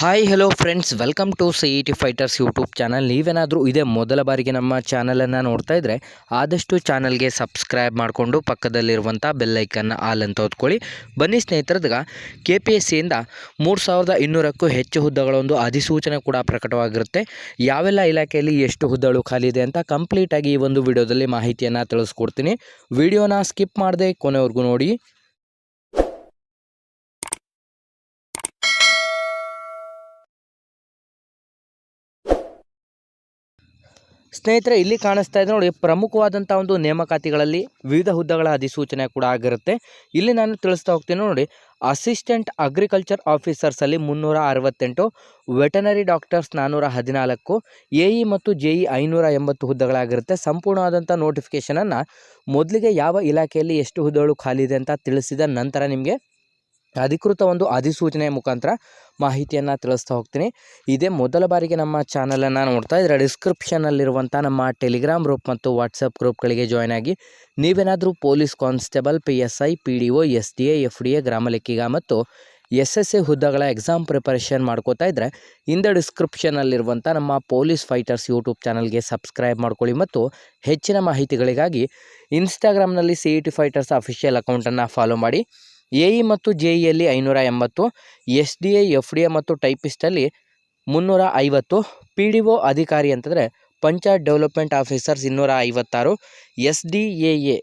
Hi hello friends welcome to C E T fighters YouTube channel ನೀವೇನಾದರೂ ಇದೇ ಮೊದಲ ಬಾರಿಗೆ ನಮ್ಮ ಚಾನಲನ್ನು ನೋಡ್ತಾ ಇದ್ದರೆ ಆದಷ್ಟು ಚಾನಲ್ಗೆ ಸಬ್ಸ್ಕ್ರೈಬ್ ಮಾಡಿಕೊಂಡು ಪಕ್ಕದಲ್ಲಿರುವಂಥ ಬೆಲ್ಲೈಕನ್ನು ಆಲ್ ಅಂತ ಓದ್ಕೊಳ್ಳಿ. ಬನ್ನಿ ಸ್ನೇಹಿತರದಾಗ ಕೆ ಪಿ ಎಸ್ ಸಿಯಿಂದ ಮೂರು ಸಾವಿರದ ಇನ್ನೂರಕ್ಕೂ ಹೆಚ್ಚು ಹುದ್ದೆಗಳ ಒಂದು ಅಧಿಸೂಚನೆ ಕೂಡ ಪ್ರಕಟವಾಗಿರುತ್ತೆ. ಯಾವೆಲ್ಲ ಇಲಾಖೆಯಲ್ಲಿ ಎಷ್ಟು ಹುದ್ದೆಗಳು ಖಾಲಿ ಇದೆ ಅಂತ ಕಂಪ್ಲೀಟಾಗಿ ಈ ಒಂದು ವಿಡಿಯೋದಲ್ಲಿ ಮಾಹಿತಿಯನ್ನು ತಿಳಿಸ್ಕೊಡ್ತೀನಿ. ವಿಡಿಯೋನ ಸ್ಕಿಪ್ ಮಾಡದೆ ಕೊನೆವರೆಗೂ ನೋಡಿ. ಸ್ನೇಹಿತರೆ, ಇಲ್ಲಿ ಕಾಣಿಸ್ತಾ ಇದೆ ನೋಡಿ ಪ್ರಮುಖವಾದಂಥ ಒಂದು ನೇಮಕಾತಿಗಳಲ್ಲಿ ವಿವಿಧ ಹುದ್ದೆಗಳ ಅಧಿಸೂಚನೆ ಕೂಡ ಆಗಿರುತ್ತೆ. ಇಲ್ಲಿ ನಾನು ತಿಳಿಸ್ತಾ ಹೋಗ್ತೀನಿ ನೋಡಿ, ಅಸಿಸ್ಟೆಂಟ್ ಅಗ್ರಿಕಲ್ಚರ್ ಆಫೀಸರ್ಸಲ್ಲಿ ಮುನ್ನೂರ ಅರವತ್ತೆಂಟು, ವೆಟನರಿ ಡಾಕ್ಟರ್ಸ್ ನಾನ್ನೂರ ಹದಿನಾಲ್ಕು ಎ ಇ ಮತ್ತು ಜೆ ಇ ಐನೂರ ಎಂಬತ್ತು ಹುದ್ದೆಗಳಾಗಿರುತ್ತೆ. ಸಂಪೂರ್ಣವಾದಂಥ ನೋಟಿಫಿಕೇಷನನ್ನು ಮೊದಲಿಗೆ ಯಾವ ಇಲಾಖೆಯಲ್ಲಿ ಎಷ್ಟು ಹುದ್ದೆಗಳು ಖಾಲಿ ಇದೆ ಅಂತ ತಿಳಿಸಿದ ನಂತರ ನಿಮಗೆ ಅಧಿಕೃತ ಒಂದು ಅಧಿಸೂಚನೆಯ ಮುಖಾಂತರ ಮಾಹಿತಿಯನ್ನು ತಿಳಿಸ್ತಾ ಹೋಗ್ತೀನಿ. ಇದೇ ಮೊದಲ ಬಾರಿಗೆ ನಮ್ಮ ಚಾನಲನ್ನು ನೋಡ್ತಾ ಇದ್ರೆ ಡಿಸ್ಕ್ರಿಪ್ಷನಲ್ಲಿರುವಂಥ ನಮ್ಮ ಟೆಲಿಗ್ರಾಮ್ ಗ್ರೂಪ್ ಮತ್ತು ವಾಟ್ಸಪ್ ಗ್ರೂಪ್ಗಳಿಗೆ ಜಾಯ್ನ್ ಆಗಿ ನೀವೇನಾದರೂ police constable P S I P D O S D A F D A ಗ್ರಾಮ ಲೆಕ್ಕಿಗ ಮತ್ತು ಎಸ್ ಎಸ್ ಎ ಹುದ್ದೆಗಳ ಎಕ್ಸಾಮ್ ಪ್ರಿಪರೇಷನ್ ಮಾಡ್ಕೋತಾ ಇದ್ದರೆ ಇಂದ ಡಿಸ್ಕ್ರಿಪ್ಷನಲ್ಲಿರುವಂಥ ನಮ್ಮ ಪೊಲೀಸ್ ಫೈಟರ್ಸ್ ಯೂಟ್ಯೂಬ್ ಚಾನಲ್ಗೆ ಸಬ್ಸ್ಕ್ರೈಬ್ ಮಾಡ್ಕೊಳ್ಳಿ ಮತ್ತು ಹೆಚ್ಚಿನ ಮಾಹಿತಿಗಳಿಗಾಗಿ ಇನ್ಸ್ಟಾಗ್ರಾಮ್ನಲ್ಲಿ C E T fighters official ಅಕೌಂಟನ್ನು ಫಾಲೋ ಮಾಡಿ. ಎ ಇ ಮತ್ತು ಜೆ ಇಯಲ್ಲಿ ಐನೂರ ಎಂಬತ್ತು, S D A, F D A ಮತ್ತು ಟೈಪಿಸ್ಟಲ್ಲಿ ಮುನ್ನೂರ ಐವತ್ತು, ಪಿ ಡಿ ಒ ಅಧಿಕಾರಿ ಅಂತಂದರೆ ಪಂಚಾಯತ್ ಡೆವಲಪ್ಮೆಂಟ್ ಆಫೀಸರ್ಸ್ ಇನ್ನೂರ ಐವತ್ತಾರು, ಎಸ್ ಡಿ ಎ ಎ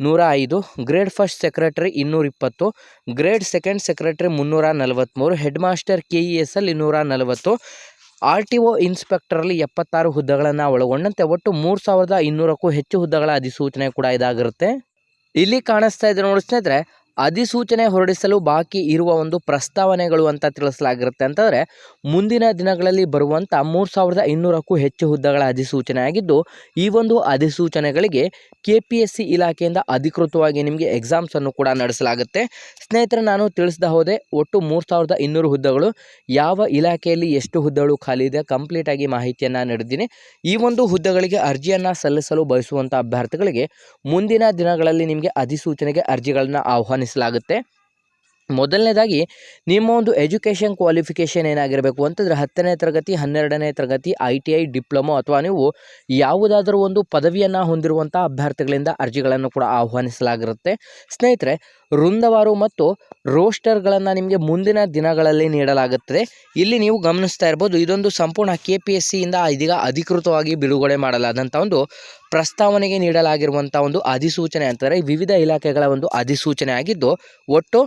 ನೂರ ಐದು, ಗ್ರೇಡ್ ಫಸ್ಟ್ ಸೆಕ್ರೆಟರಿ ಇನ್ನೂರ ಇಪ್ಪತ್ತು, ಗ್ರೇಡ್ ಸೆಕೆಂಡ್ ಸೆಕ್ರೆಟರಿ ಮುನ್ನೂರ ನಲವತ್ತ್ಮೂರು head master K E S ಅಲ್ಲಿ ನೂರ ನಲವತ್ತು, ಆರ್ ಟಿ ಒ ಇನ್ಸ್ಪೆಕ್ಟರಲ್ಲಿ ಎಪ್ಪತ್ತಾರು ಹುದ್ದೆಗಳನ್ನು ಒಳಗೊಂಡಂತೆ ಒಟ್ಟು ಮೂರು ಸಾವಿರದ ಇನ್ನೂರಕ್ಕೂ ಹೆಚ್ಚು ಹುದ್ದೆಗಳ ಅಧಿಸೂಚನೆ ಕೂಡ ಇದಾಗಿರುತ್ತೆ. ಇಲ್ಲಿ ಕಾಣಿಸ್ತಾ ಇದೆ ನೋಡಿ ಸ್ನೇಹಿತರೆ ಅಧಿಸೂಚನೆ ಹೊರಡಿಸಲು ಬಾಕಿ ಇರುವ ಒಂದು ಪ್ರಸ್ತಾವನೆಗಳು ಅಂತ ತಿಳಿಸಲಾಗಿರುತ್ತೆ. ಅಂತಂದರೆ, ಮುಂದಿನ ದಿನಗಳಲ್ಲಿ ಬರುವಂಥ ಮೂರು ಸಾವಿರದ ಇನ್ನೂರಕ್ಕೂ ಹೆಚ್ಚು ಹುದ್ದೆಗಳ ಅಧಿಸೂಚನೆ ಆಗಿದ್ದು ಈ ಒಂದು ಅಧಿಸೂಚನೆಗಳಿಗೆ ಕೆ ಪಿ ಎಸ್ ಸಿ ಇಲಾಖೆಯಿಂದ ಅಧಿಕೃತವಾಗಿ ನಿಮಗೆ ಎಕ್ಸಾಮ್ಸನ್ನು ಕೂಡ ನಡೆಸಲಾಗುತ್ತೆ. ಸ್ನೇಹಿತರೆ, ನಾನು ತಿಳಿಸ್ದ ಹೋದೆ ಒಟ್ಟು ಮೂರು ಸಾವಿರದ ಇನ್ನೂರು ಹುದ್ದೆಗಳು. ಯಾವ ಇಲಾಖೆಯಲ್ಲಿ ಎಷ್ಟು ಹುದ್ದೆಗಳು ಖಾಲಿ ಇದೆ ಕಂಪ್ಲೀಟಾಗಿ ಮಾಹಿತಿಯನ್ನು ನೀಡಿದ್ದೀನಿ. ಈ ಒಂದು ಹುದ್ದೆಗಳಿಗೆ ಅರ್ಜಿಯನ್ನು ಸಲ್ಲಿಸಲು ಬಯಸುವಂಥ ಅಭ್ಯರ್ಥಿಗಳಿಗೆ ಮುಂದಿನ ದಿನಗಳಲ್ಲಿ ನಿಮಗೆ ಅಧಿಸೂಚನೆಗೆ ಅರ್ಜಿಗಳನ್ನು ಆಹ್ವಾನಿಸಲಾಗುತ್ತೆ ಮೊದಲನೇದಾಗಿ ನಿಮ್ಮ ಒಂದು ಎಜುಕೇಷನ್ ಕ್ವಾಲಿಫಿಕೇಷನ್ ಏನಾಗಿರಬೇಕು ಅಂತಂದರೆ ಹತ್ತನೇ ತರಗತಿ, ಹನ್ನೆರಡನೇ ತರಗತಿ, ಐ ಟಿ ಐ, ಡಿಪ್ಲೊಮೊ ಅಥವಾ ನೀವು ಯಾವುದಾದರೂ ಒಂದು ಪದವಿಯನ್ನು ಹೊಂದಿರುವಂಥ ಅಭ್ಯರ್ಥಿಗಳಿಂದ ಅರ್ಜಿಗಳನ್ನು ಕೂಡ ಆಹ್ವಾನಿಸಲಾಗಿರುತ್ತೆ. ಸ್ನೇಹಿತರೆ, ವೃಂದವಾರು ಮತ್ತು ರೋಸ್ಟರ್ಗಳನ್ನು ನಿಮಗೆ ಮುಂದಿನ ದಿನಗಳಲ್ಲಿ ನೀಡಲಾಗುತ್ತದೆ. ಇಲ್ಲಿ ನೀವು ಗಮನಿಸ್ತಾ ಇರ್ಬೋದು, ಇದೊಂದು ಸಂಪೂರ್ಣ ಕೆ ಪಿ ಎಸ್ ಸಿಯಿಂದ ಇದೀಗ ಅಧಿಕೃತವಾಗಿ ಬಿಡುಗಡೆ ಮಾಡಲಾದಂಥ ಒಂದು ಪ್ರಸ್ತಾವನೆಗೆ ನೀಡಲಾಗಿರುವಂಥ ಒಂದು ಅಧಿಸೂಚನೆ ಅಂತಂದರೆ ವಿವಿಧ ಇಲಾಖೆಗಳ ಒಂದು ಅಧಿಸೂಚನೆ ಆಗಿದ್ದು, ಒಟ್ಟು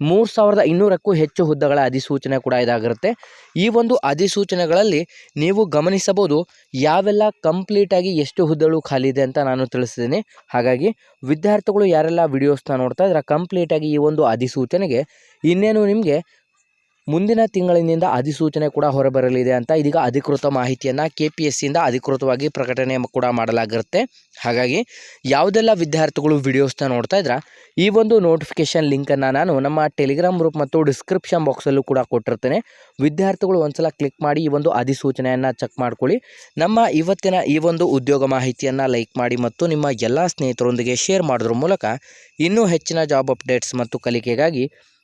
ಮೂರು ಸಾವಿರದ ಇನ್ನೂರಕ್ಕೂ ಹೆಚ್ಚು ಹುದ್ದೆಗಳ ಅಧಿಸೂಚನೆ ಕೂಡ ಇದಾಗಿರುತ್ತೆ. ಈ ಒಂದು ಅಧಿಸೂಚನೆಗಳಲ್ಲಿ ನೀವು ಗಮನಿಸಬಹುದು ಯಾವೆಲ್ಲ ಕಂಪ್ಲೀಟಾಗಿ ಎಷ್ಟು ಹುದ್ದೆಗಳು ಖಾಲಿ ಇದೆ ಅಂತ ನಾನು ತಿಳಿಸಿದ್ದೀನಿ. ಹಾಗಾಗಿ ವಿದ್ಯಾರ್ಥಿಗಳು ಯಾರೆಲ್ಲ ವಿಡಿಯೋಸ್ನ ನೋಡ್ತಾ ಇದ್ರೆ ಕಂಪ್ಲೀಟಾಗಿ ಈ ಒಂದು ಅಧಿಸೂಚನೆಗೆ ಇನ್ನೇನು ನಿಮಗೆ ಮುಂದಿನ ತಿಂಗಳಿನಿಂದ ಅಧಿಸೂಚನೆ ಕೂಡ ಹೊರಬರಲಿದೆ ಅಂತ ಇದೀಗ ಅಧಿಕೃತ ಮಾಹಿತಿಯನ್ನು ಕೆ ಪಿ ಎಸ್ ಸಿಯಿಂದ ಅಧಿಕೃತವಾಗಿ ಪ್ರಕಟಣೆ ಕೂಡ ಮಾಡಲಾಗಿರುತ್ತೆ. ಹಾಗಾಗಿ ಯಾವುದೆಲ್ಲ ವಿದ್ಯಾರ್ಥಿಗಳು ವಿಡಿಯೋಸ್ನ ನೋಡ್ತಾ ಇದ್ರೆ, ಈ ಒಂದು ನೋಟಿಫಿಕೇಷನ್ ಲಿಂಕನ್ನು ನಾನು ನಮ್ಮ ಟೆಲಿಗ್ರಾಮ್ ಗ್ರೂಪ್ ಮತ್ತು ಡಿಸ್ಕ್ರಿಪ್ಷನ್ ಬಾಕ್ಸಲ್ಲೂ ಕೂಡ ಕೊಟ್ಟಿರ್ತೇನೆ. ವಿದ್ಯಾರ್ಥಿಗಳು ಒಂದ್ಸಲ ಕ್ಲಿಕ್ ಮಾಡಿ ಈ ಒಂದು ಅಧಿಸೂಚನೆಯನ್ನು ಚೆಕ್ ಮಾಡ್ಕೊಳ್ಳಿ. ನಮ್ಮ ಇವತ್ತಿನ ಈ ಒಂದು ಉದ್ಯೋಗ ಮಾಹಿತಿಯನ್ನು ಲೈಕ್ ಮಾಡಿ ಮತ್ತು ನಿಮ್ಮ ಎಲ್ಲ ಸ್ನೇಹಿತರೊಂದಿಗೆ ಶೇರ್ ಮಾಡೋದ್ರ ಮೂಲಕ ಇನ್ನೂ ಹೆಚ್ಚಿನ ಜಾಬ್ ಅಪ್ಡೇಟ್ಸ್ ಮತ್ತು ಕಲಿಕೆಗಾಗಿ